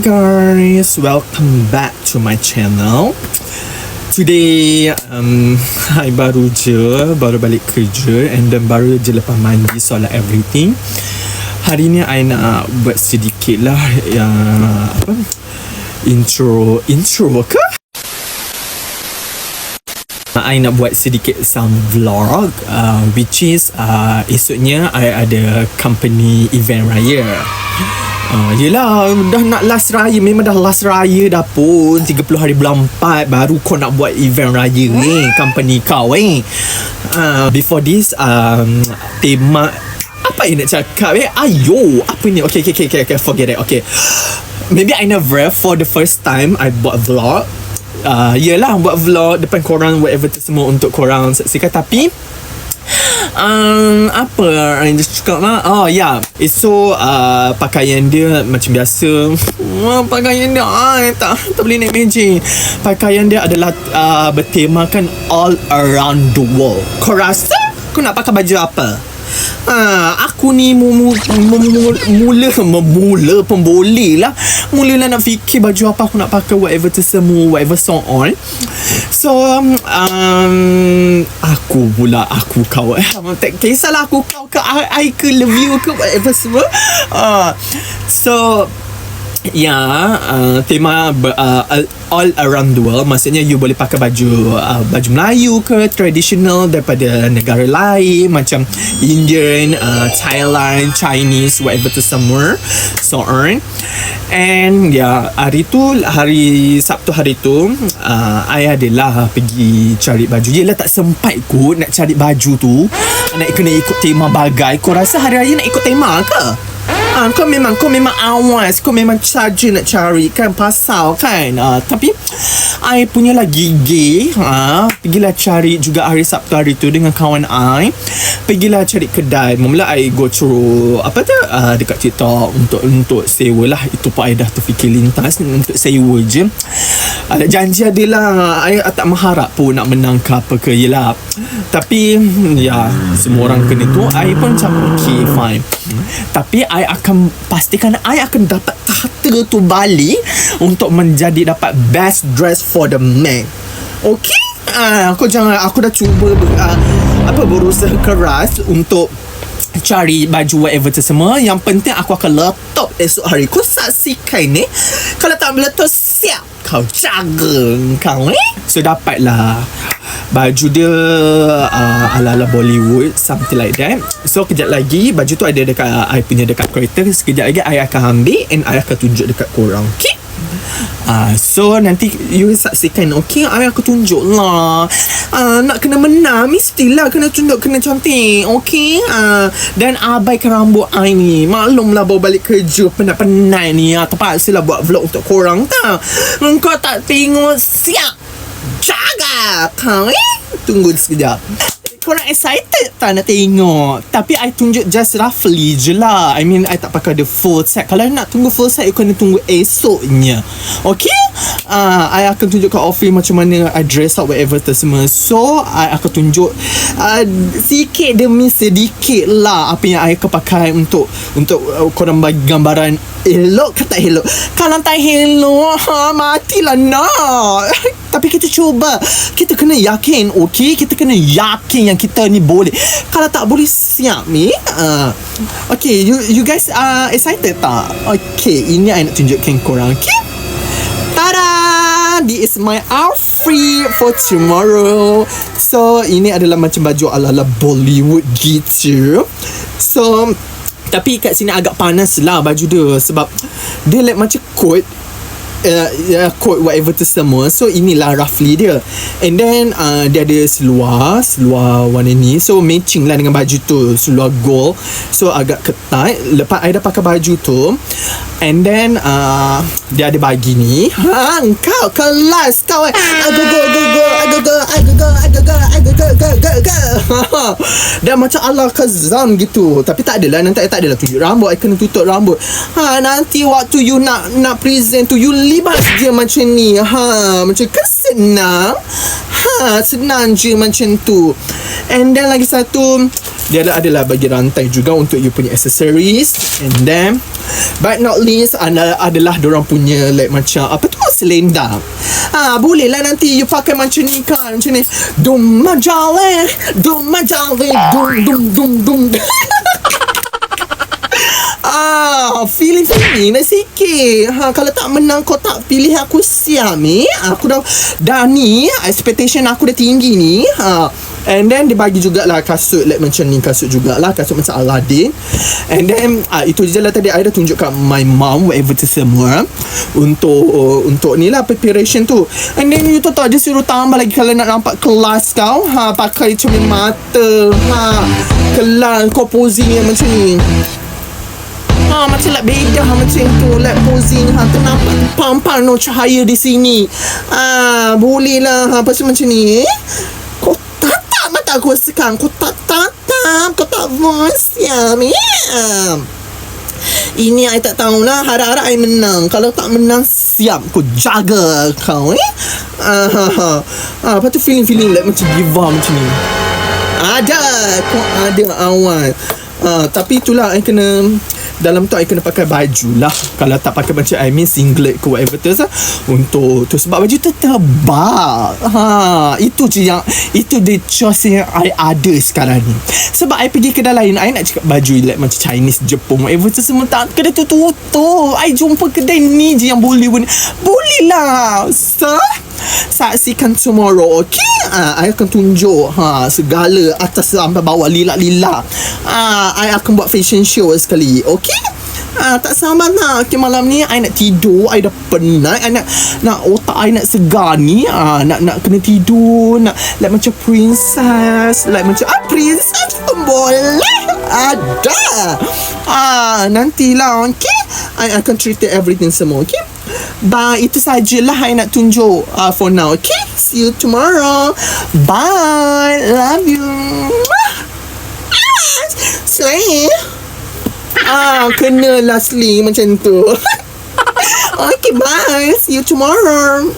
guys, welcome back to my channel. Today, um, I baru je, baru balik kerja and then baru je lepas mandi, solat everything. Hari ni I nak buat sedikit lah yang apa intro intro ke? I nak buat sedikit some vlog uh, which is uh, esoknya I ada company event raya. Uh, yelah Dah nak last raya Memang dah last raya dah pun. 30 hari bulan 4 Baru kau nak buat event raya ni eh, Company kau eh. Uh, Before this um, Tema Apa yang nak cakap eh? Ayo Apa ni? Okay okay okay, okay, Forget it Okay. Maybe I never For the first time I buat vlog uh, Yelah buat vlog Depan korang Whatever tu semua Untuk korang saksikan. Tapi um, apa yang dia cakap lah oh ya. Yeah. so uh, pakaian dia macam biasa. Uh, pakaian dia ah, tak, tak boleh naik meja. Pakaian dia adalah uh, bertemakan all around the world. Kau rasa kau nak pakai baju apa Ha, aku ni mu, mu, mu, mu, mula memula pemboleh lah. Mula lah nak fikir baju apa aku nak pakai whatever semua whatever so on so um, um, aku pula aku kau. Eh tak kisahlah aku kau ke I, I ke love you ke whatever semua. Uh, so Ya, uh, tema uh, all around the world. Maksudnya you boleh pakai baju uh, baju Melayu ke traditional daripada negara lain macam Indian, uh, Thailand, Chinese, whatever to somewhere. So on. And ya, yeah, hari tu hari Sabtu hari tu uh, I adalah pergi cari baju. Yelah tak sempat kot nak cari baju tu. Nak kena ikut tema bagai. Kau rasa hari raya nak ikut tema ke? Ah, kau memang kau memang awas, kau memang charge nak cari kan pasal kan. Ah, tapi I punya lah gigi ha, Pergilah cari juga hari Sabtu hari tu Dengan kawan I. Pergilah cari kedai. Mula I go through Apa tu? Uh, Dekat TikTok Untuk untuk sewa lah. Itu pun I dah terfikir lintas. Untuk sewa je Ada janji adalah I tak mengharap pun Nak menang ke apa ke. Yelah. Tapi Ya Semua orang kena tu I pun macam Okay fine. Tapi I akan Pastikan I akan dapat Tahta tu balik Untuk menjadi dapat Best dress for the man. Okay? Uh, Aku jangan Aku dah cuba uh, Apa berusaha keras Untuk Cari baju whatever tu semua. Yang penting aku akan letak esok hari. Kau saksikan ni. Kalau tak meletup Siap Kau. Jaga Kau ni So dapatlah Baju dia uh, Ala-ala Bollywood Something like that. So kejap lagi Baju tu ada dekat I punya dekat kereta Sekejap lagi I akan ambil And I akan tunjuk dekat korang Okay Uh, so nanti you saksikan Okay aku tunjuk lah uh, Nak kena menang Mestilah kena tunjuk Kena cantik Okay? Uh, Dan abaikan rambut I ni. Maklum lah bawa balik kerja Penat-penat ni. Uh, Terpaksa lah buat vlog untuk korang tak Engkau tak tengok Siap. Jaga Kau eh? Tunggu sekejap korang excited tak nak tengok? Tapi I tunjuk just roughly je lah. I mean I tak pakai the full set. Kalau nak tunggu full set You kena tunggu esoknya. Okay? Uh, I akan tunjuk kat office Macam mana I dress up whatever tu semua So I akan tunjuk uh, Sikit demi sedikit lah Apa yang I akan pakai Untuk Untuk uh, korang bagi gambaran Elok ke tak elok. Kalau tak elok ha, Matilah nak. Tapi kita cuba. Kita kena yakin Okay? Kita kena yakin Yang kita ni boleh. Kalau tak boleh Siap ni uh, Okay you, you guys are Excited tak? Okay Ini I nak tunjukkan korang Okay? Tada! This is my outfit For tomorrow. So Ini adalah macam baju Ala-ala Bollywood gitu. So tapi kat sini agak panas lah baju dia Sebab Dia like macam coat uh, uh, Coat whatever tu semua So inilah roughly dia And then uh, Dia ada seluar Seluar warna ni So matching lah dengan baju tu Seluar gold So agak ketat Lepas I dah pakai baju tu And then uh, Dia ada bagi ni Ha kau kelas kau eh go go go go go go go go go go go go go go go Dan macam ala kazam gitu Tapi tak adalah Nanti tak adalah tunjuk rambut I kena tutup rambut ha, Nanti waktu you nak Nak present tu You libat je macam ni. Ha, Macam kan senang. Ha, Senang je macam tu. And then lagi satu Dia adalah, adalah bagi rantai juga Untuk you punya accessories. And then But not least adalah, adalah Diorang punya Like macam Apa tu Selendang ha, Boleh lah nanti You pakai macam ni kan? Macam ni Dum majale Dum majale Dum dum dum dum Ah, feeling feeling nak sikit. Ha, kalau tak menang kau tak pilih aku siam ni. Aku dah dah ni expectation aku dah tinggi ni. Ha. And then dia bagi jugalah kasut like macam ni kasut jugalah kasut macam Aladdin. And then ah, itu je lah tadi I dah tunjuk kat my mom whatever tu semua untuk uh, untuk ni lah preparation tu. And then you tahu tak dia suruh tambah lagi kalau nak nampak kelas kau ha pakai cermin mata ha kelas kau posing yang macam ni. Ha, macam like beda ha, macam tu like posing ha, tu nampak pam-pam no cahaya di sini ha, boleh lah ha, pasal macam ni eh? kau tatap mata aku sekarang kau tak tatap kau tak voice ya yeah. ini I tak tahulah Harap-harap I menang Kalau tak menang Siap Kau jaga kau eh ah, ha, ha. Ah, Lepas tu feeling-feeling like Macam give up macam ni Ada Kau ada awal ah, Tapi itulah I kena dalam tu I kena pakai baju lah. Kalau tak pakai macam I mean singlet ke whatever tu lah Untuk tu Sebab baju tu tebal ha, Itu je yang Itu the choice yang I ada sekarang ni. Sebab I pergi kedai lain I nak cakap baju like macam Chinese, Jepun whatever tu semua tak Kedai tu tutup I jumpa kedai ni je yang boleh Boleh lah So Saksikan tomorrow Okay ha, I akan tunjuk ha, Segala Atas sampai bawah Lila-lila ha, I akan buat fashion show sekali Okay Ah, tak sama lah okay, Malam ni I nak tidur I dah penat. I nak Nak otak I nak segar ni. Ah, Nak nak kena tidur Nak Like macam princess Like macam Ah princess pun boleh. Ada. Ah, Nantilah Okay I akan cerita everything semua Okay Bye. Itu sajalah I nak tunjuk uh, For now Okay? See you tomorrow. Bye. Love you. Sweet Ah, kena lastly macam tu. okay, bye. See you tomorrow.